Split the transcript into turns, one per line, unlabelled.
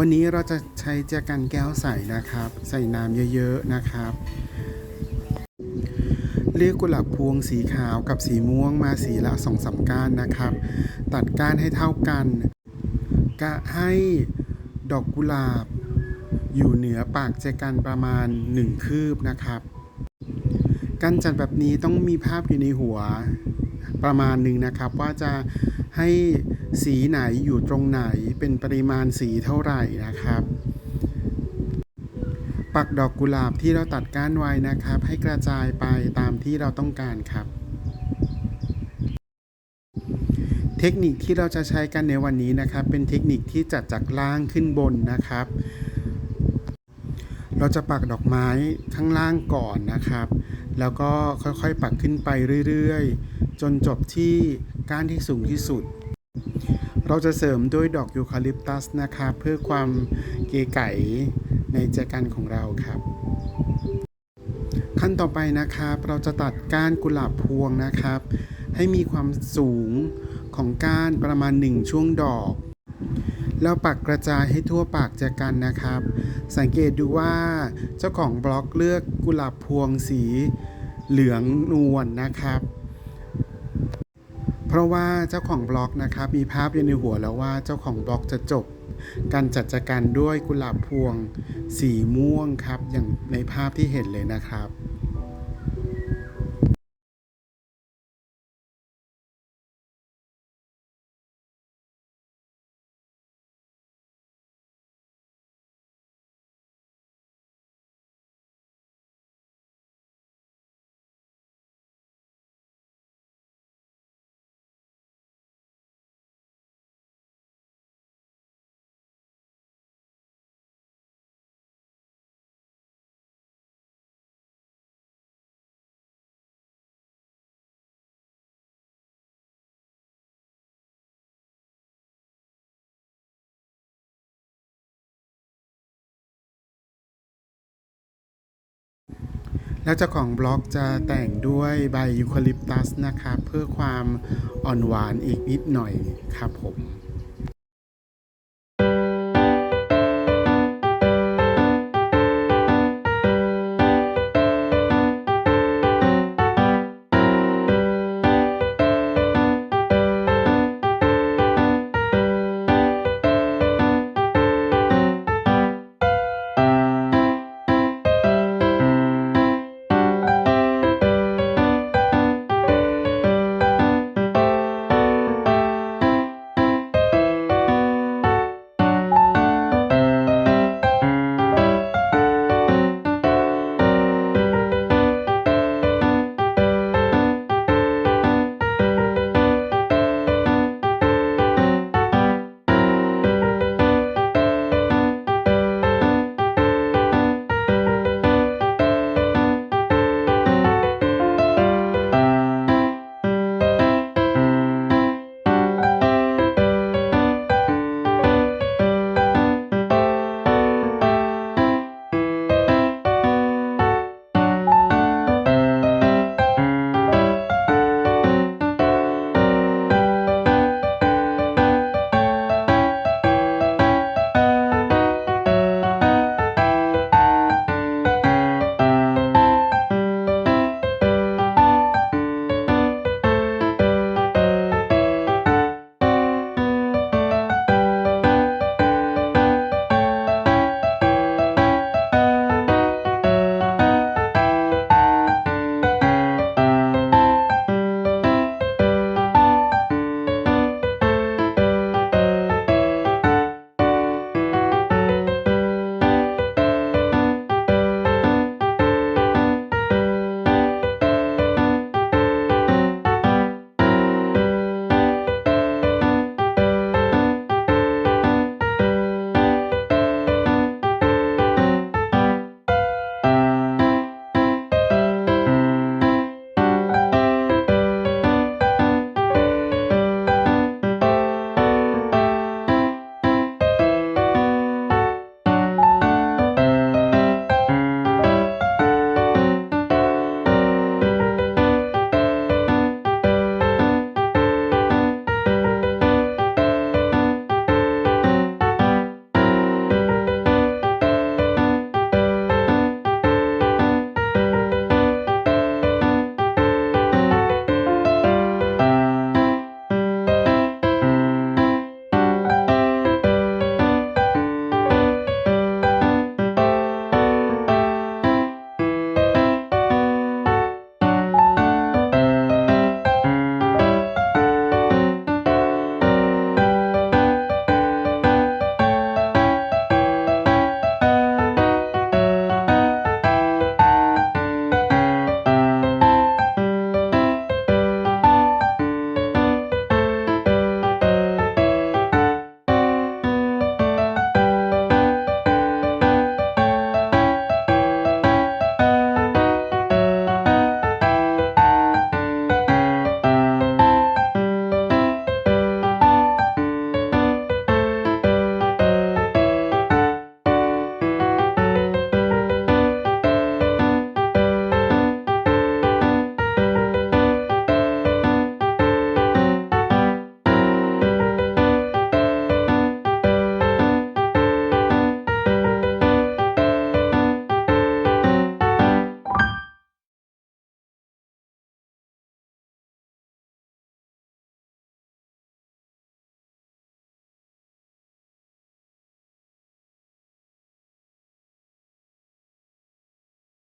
วันนี้เราจะใช้แจกันแก้วใสนะครับ ใส่น้ำเยอะๆนะครับเลือกกุหลาบพวงสีขาวกับสีม่วงมาสีละสองสาก้านนะครับ ตัดก้านให้เท่ากันกะให้ดอกกุหลาบ อยู่เหนือปากแจกันประมาณ 1 คืบนะครับ การจัดแบบนี้ต้องมีภาพอยู่ในหัว ประมาณหนึ่งนะครับ ว่าจะให้สีไหนอยู่ตรงไหนเป็นปริมาณสีเท่าไหร่นะครับ ปักดอกกุหลาบที่เราตัดก้านไว้นะครับ ให้กระจายไปตามที่เราต้องการครับเทคนิคที่เราจะใช้กันในวันนี้นะครับ เป็นเทคนิคที่จัดจากล่างขึ้นบนนะครับ เราจะปักดอกไม้ข้างล่างก่อนนะครับ แล้วก็ค่อยๆปักขึ้นไปเรื่อยๆ จนจบที่ก้านที่สูงที่สุด เราจะเสริมด้วยดอกยูคาลิปตัสนะครับเพื่อความเก๋ไก๋ในแจกันของเราครับ ขั้นต่อไปนะครับ เราจะตัดก้านกุหลาบพวงนะครับ ให้มีความสูงของก้านประมาณ 1 ช่วงดอก แล้วปักกระจายให้ทั่วปากแจกันนะครับ สังเกตดูว่าเจ้าของบล็อกเลือกกุหลาบพวงสีเหลืองนวลนะครับ เพราะว่าเจ้าของบล็อกนะครับมีภาพอยู่ในหัวแล้วว่าเจ้าของบล็อกจะจบการจัดจัการด้วยกุหลาบพวงสีม่วงครับ อย่างในภาพที่เห็นเลยนะครับ แล้วเจ้าของบล็อกจะแต่งด้วยใบยูคาลิปตัสนะครับ เพื่อความอ่อนหวานอีกนิดหน่อยครับผม